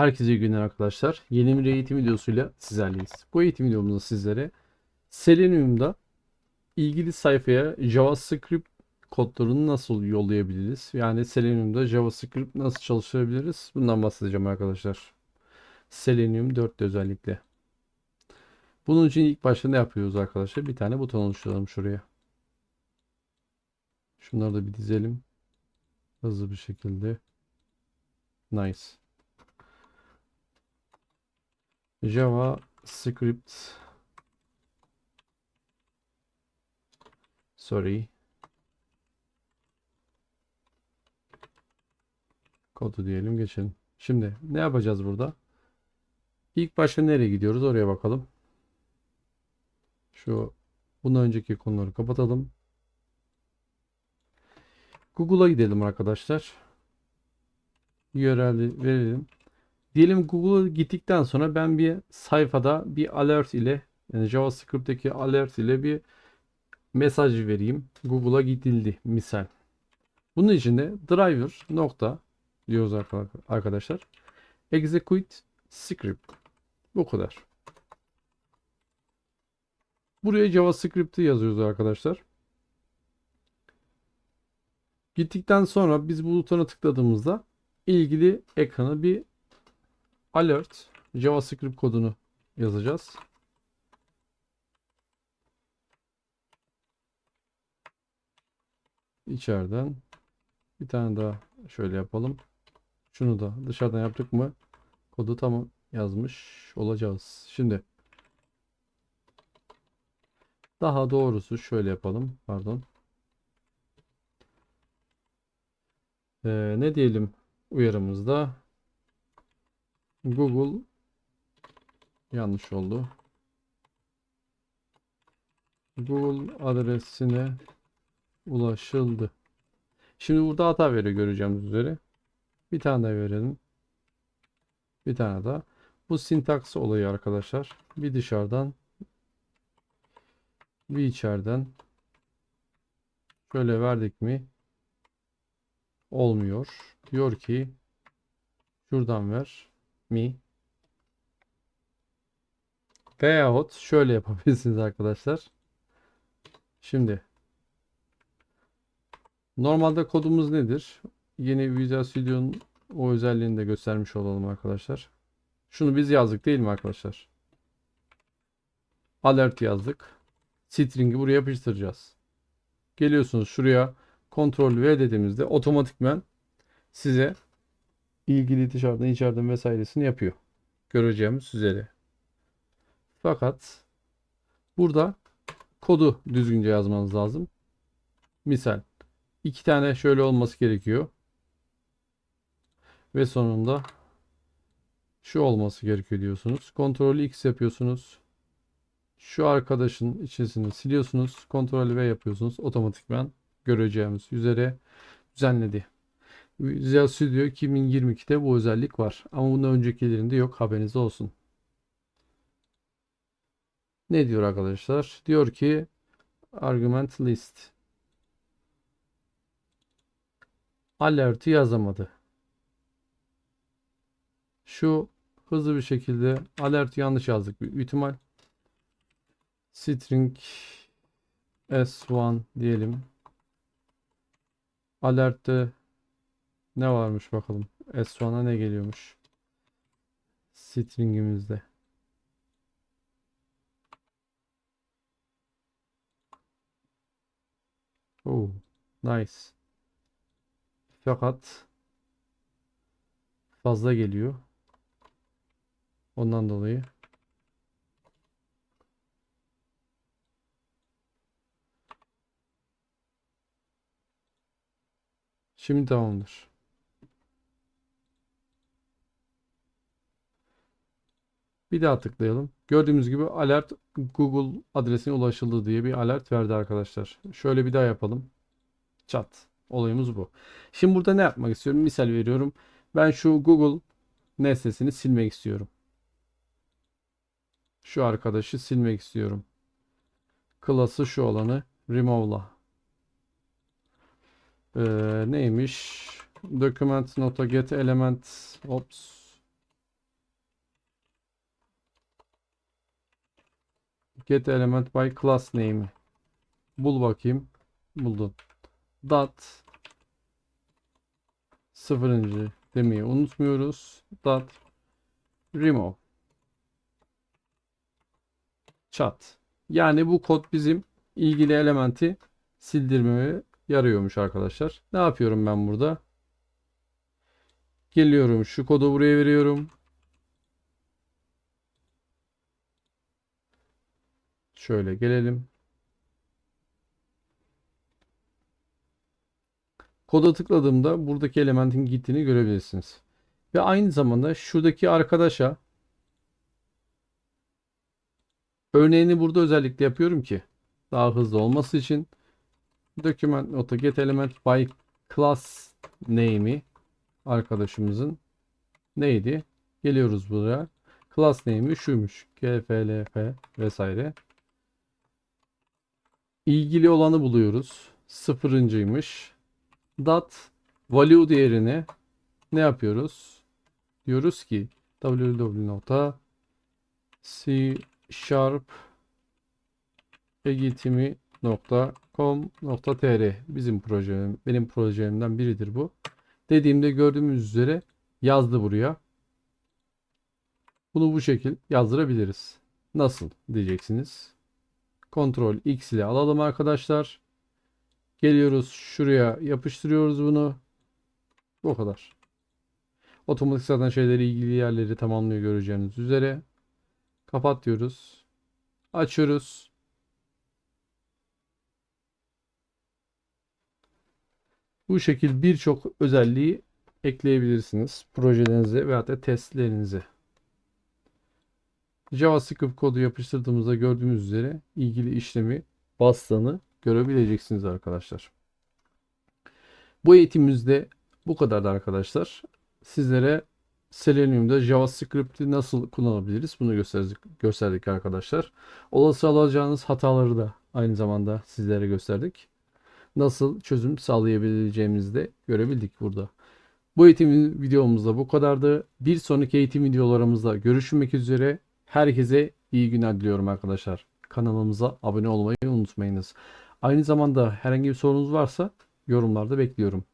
Herkese iyi günler arkadaşlar. Yeni bir eğitim videosuyla sizlerleyiz. Bu eğitim videomuzda sizlere Selenium'da ilgili sayfaya JavaScript kodlarını nasıl yollayabiliriz? Yani Selenium'da JavaScript nasıl çalıştırabiliriz? Bundan bahsedeceğim arkadaşlar. Selenium 4'te özellikle. Bunun için ilk başta ne yapıyoruz arkadaşlar? Bir tane buton oluşturalım şuraya. Şunları da bir dizelim. Hızlı bir şekilde. Nice. JavaScript sorry kodu diyelim geçelim. Şimdi ne yapacağız burada? İlk başta nereye gidiyoruz? Oraya bakalım. Şu bundan önceki konuları kapatalım. Google'a gidelim arkadaşlar. URL'i verelim. Diyelim Google'a gittikten sonra ben bir sayfada bir alert ile yani JavaScript'teki alert ile bir mesaj vereyim. Google'a gidildi misal. Bunun için de driver nokta diyoruz arka- arkadaşlar. Execute script. Bu kadar. Buraya JavaScript'i yazıyoruz arkadaşlar. Gittikten sonra biz bu butona tıkladığımızda ilgili ekrana bir alert JavaScript kodunu yazacağız. İçeriden bir tane daha şöyle yapalım. Şunu da dışarıdan yaptık mı kodu tam yazmış olacağız. Şimdi daha doğrusu şöyle yapalım. Pardon. Ee, ne diyelim uyarımızda Google yanlış oldu. Google adresine ulaşıldı. Şimdi burada hata veriyor göreceğimiz üzere. Bir tane daha verelim. Bir tane daha. Bu sintaks olayı arkadaşlar. Bir dışarıdan bir içeriden şöyle verdik mi olmuyor. Diyor ki şuradan ver mi veyahut şöyle yapabilirsiniz arkadaşlar. Şimdi normalde kodumuz nedir? Yeni Visual Studio'nun o özelliğini de göstermiş olalım arkadaşlar. Şunu biz yazdık değil mi arkadaşlar? Alert yazdık. String'i buraya yapıştıracağız. Geliyorsunuz şuraya Ctrl V dediğimizde otomatikmen size ilgili dışarıdan içeriden vesairesini yapıyor. Göreceğimiz üzere. Fakat burada kodu düzgünce yazmanız lazım. Misal iki tane şöyle olması gerekiyor. Ve sonunda şu olması gerekiyor diyorsunuz. Ctrl X yapıyorsunuz. Şu arkadaşın içerisini siliyorsunuz. Ctrl V yapıyorsunuz. Otomatikman göreceğimiz üzere düzenledi. Visual Studio 2022'de bu özellik var. Ama bundan öncekilerinde yok. Haberiniz olsun. Ne diyor arkadaşlar? Diyor ki argument list alert'i yazamadı. Şu hızlı bir şekilde alert yanlış yazdık büyük ihtimal. String S1 diyelim. Alert'te ne varmış bakalım. S1'a ne geliyormuş. String'imizde. Oh, nice. Fakat fazla geliyor. Ondan dolayı Şimdi tamamdır. Bir daha tıklayalım. Gördüğümüz gibi alert Google adresine ulaşıldı diye bir alert verdi arkadaşlar. Şöyle bir daha yapalım. Chat. Olayımız bu. Şimdi burada ne yapmak istiyorum? Misal veriyorum. Ben şu Google nesnesini silmek istiyorum. Şu arkadaşı silmek istiyorum. Klası şu olanı remove'la. Ee, neymiş? Document nota get element ops Get element by class name'i. Bul bakayım. Buldun. Dot sıfırıncı demeyi unutmuyoruz. Dot remove chat. Yani bu kod bizim ilgili elementi sildirmeye yarıyormuş arkadaşlar. Ne yapıyorum ben burada? Geliyorum şu kodu buraya veriyorum. Şöyle gelelim. Koda tıkladığımda buradaki elementin gittiğini görebilirsiniz. Ve aynı zamanda şuradaki arkadaşa örneğini burada özellikle yapıyorum ki daha hızlı olması için document nota get element by class name'i arkadaşımızın neydi? Geliyoruz buraya. Class name'i şuymuş. GFLF vesaire. İlgili olanı buluyoruz. Sıfırıncıymış. Dot value değerine ne yapıyoruz? Diyoruz ki www sharp eğitimi.com.tr bizim projem, benim projemden biridir bu. Dediğimde gördüğümüz üzere yazdı buraya. Bunu bu şekil yazdırabiliriz. Nasıl diyeceksiniz. Ctrl X ile alalım arkadaşlar. Geliyoruz şuraya yapıştırıyoruz bunu. Bu kadar. Otomatik zaten şeyleri ilgili yerleri tamamlıyor göreceğiniz üzere. Kapat diyoruz. Açıyoruz. Bu şekil birçok özelliği ekleyebilirsiniz projelerinize veya da testlerinize. JavaScript kodu yapıştırdığımızda gördüğümüz üzere ilgili işlemi bastığını görebileceksiniz arkadaşlar. Bu eğitimimizde bu kadardı arkadaşlar. Sizlere Selenium'da JavaScript'i nasıl kullanabiliriz bunu gösterdik, gösterdik arkadaşlar. Olası alacağınız hataları da aynı zamanda sizlere gösterdik. Nasıl çözüm sağlayabileceğimizi de görebildik burada. Bu eğitim videomuzda bu kadardı. Bir sonraki eğitim videolarımızda görüşmek üzere. Herkese iyi günler diliyorum arkadaşlar. Kanalımıza abone olmayı unutmayınız. Aynı zamanda herhangi bir sorunuz varsa yorumlarda bekliyorum.